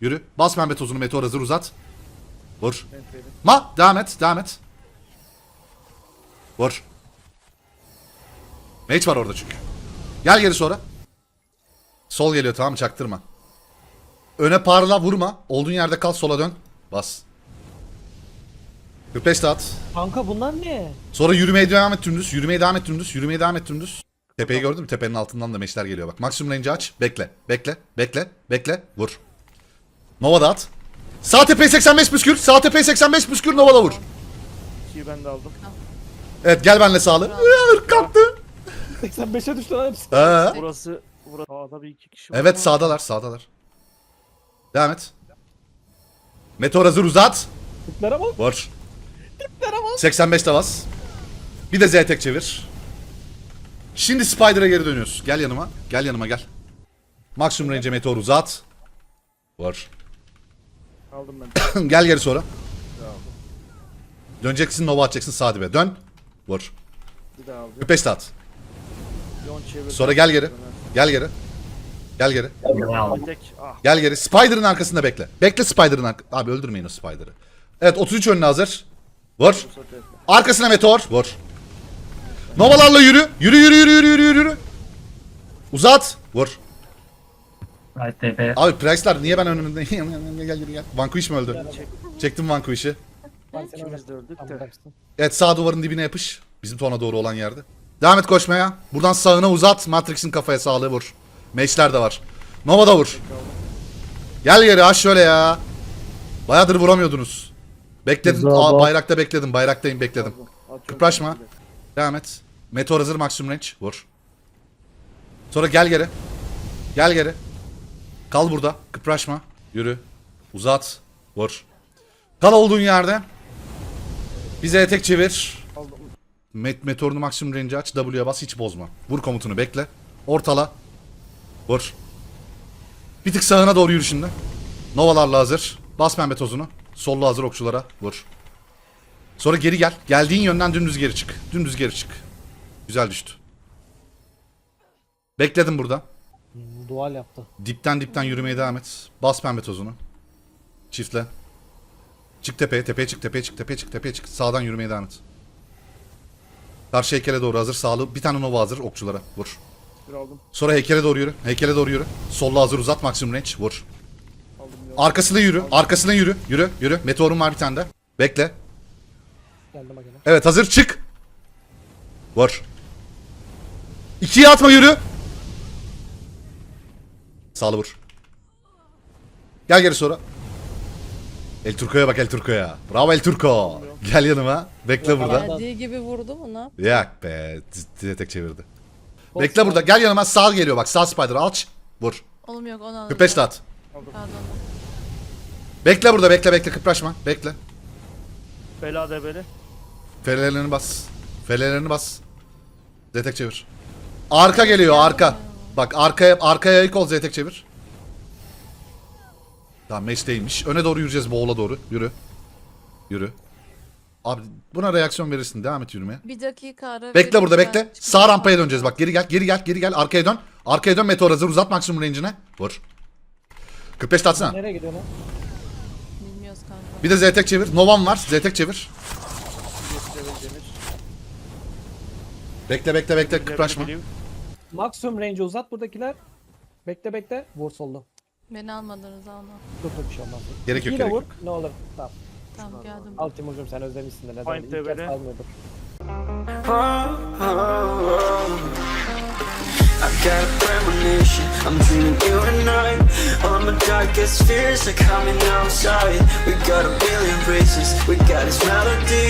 Yürü. Bas pembe tozunu meteor hazır uzat. Vur. Ma devam et devam et. Vur. Mage var orada çünkü. Gel geri sonra. Sol geliyor tamam çaktırma. Öne parla vurma. Olduğun yerde kal sola dön. Bas. 45 de at. Kanka bunlar ne? Sonra yürümeye devam et dümdüz. Yürümeye devam et dümdüz. Yürümeye devam et dümdüz. Tepeyi gördün mü? Tepenin altından da meşler geliyor bak. Maksimum range aç. Bekle. Bekle. Bekle. Bekle. Vur. Nova da at. Sağ tepeye 85 püskür. Sağ tepeye 85 püskür. Nova da vur. İkiyi ben de aldım. Evet gel benle sağlı. Irk kaptı. 85'e düştü lan hepsi. Ee, Burası, burası sağda bir iki kişi var. evet ama sağdalar sağdalar. Devam et. Meteor hazır uzat. Tiplere bak. Vur. 85 de bas. Bir de Z tek çevir. Şimdi Spider'a geri dönüyoruz. Gel yanıma. Gel yanıma gel. Maksimum range meteor uzat. Vur. Aldım ben. gel geri sonra. Döneceksin Nova atacaksın sağ dibe. Dön. Vur. Bir daha aldım. 45 de at. Yon çevir. Sonra gel geri. Gel geri. Gel geri. Tek. Ah. Gel geri. Spider'ın arkasında bekle. Bekle Spider'ın ark... Abi öldürmeyin o Spider'ı. Evet 33 önüne hazır. Vur. Bu sefer. Arkasına meteor. Vur. Novalarla yürü. Yürü yürü yürü yürü yürü yürü. Uzat. Vur. Right TP. Abi Price'lar niye ben önümde? gel gel gel gel. Vanquish mi öldü? Çektim Vanquish'i. İkimiz de öldük de. Evet sağ duvarın dibine yapış. Bizim tona doğru olan yerde. Devam et koşmaya. Buradan sağına uzat. Matrix'in kafaya sağlığı vur. Meşler de var. Nova da vur. Gel geri aç şöyle ya. Bayağıdır vuramıyordunuz. Bekledin. Güzel Aa, bayrakta bekledim. Bayraktayım bekledim. Kıpraşma. Devam et. Meteor hazır maksimum range. Vur. Sonra gel geri. Gel geri. Kal burada. Kıpraşma. Yürü. Uzat. Vur. Kal olduğun yerde. Bize tek çevir. Met meteorunu maksimum range aç. W'ye bas hiç bozma. Vur komutunu bekle. Ortala. Vur. Bir tık sağına doğru yürü şimdi. Novalarla hazır. Bas pembe tozunu. Sollu hazır okçulara. Vur. Sonra geri gel. Geldiğin yönden dümdüz geri çık. Dümdüz geri çık. Güzel düştü. Bekledim burada. Dual yaptı. Dipten dipten yürümeye devam et. Bas pembe tozunu. Çiftle. Çık tepeye, tepeye çık, tepeye çık, tepeye çık, tepeye çık. Sağdan yürümeye devam et. Karşı heykele doğru hazır. Sağlı. Bir tane nova hazır okçulara. Vur. Bir aldım. Sonra heykele doğru yürü. Heykele doğru yürü. Solla hazır uzat maksimum range. Vur. Aldım ya. Arkasına yürü. Arkasına yürü. Yürü. Yürü. Meteorun var bir tane de. Bekle. Geldim gene. Evet hazır çık. Vur. İkiye atma yürü. Sağlı vur. Gel geri sonra. El Turco'ya bak El Turco'ya. Bravo El Turco. Gel yanıma. Bekle burada. Geldiği gibi vurdu mu ne? Yak be. Diye tek çevirdi. Bekle burada. Gel yanıma. Sağ geliyor bak. Sağ spider. Aç. Vur. Oğlum yok onu aldım. 45 de at. Pardon. Bekle burada. Bekle bekle. Kıpraşma. Bekle. Bela debeli. Ferelerini bas. Ferelerini bas. Zetek çevir. Arka geliyor arka. Bak arkaya arkaya ilk ol zetek çevir. Tamam meş değilmiş. Öne doğru yürüyeceğiz boğula doğru. Yürü. Yürü. Abi buna reaksiyon verirsin. Devam et yürümeye. Bir dakika ara. Bekle burada bekle. Sağ rampaya döneceğiz. Bak geri gel. Geri gel. Geri gel. Arkaya dön. Arkaya dön. Meteor hazır. Uzat maksimum range'ine. Vur. 45 tatsana. Nereye gidiyor lan? Bilmiyoruz kanka. Bir de zetek çevir. Novam var. Zetek çevir. Bekle bekle bekle. Kıpraşma. Maksimum range uzat buradakiler. Bekle bekle. Vur sollu. Beni almadınız ama. Dur dur bir şey olmaz. Gerek yok Yine gerek vur. yok. Ne olur. Tamam. Tamam geldim. Al Timurcuğum sen özlemişsin de neden? Find İlk kez kalmıyordur. I got a premonition, I'm dreaming you and I All my darkest fears are coming outside We got a billion races, we got this melody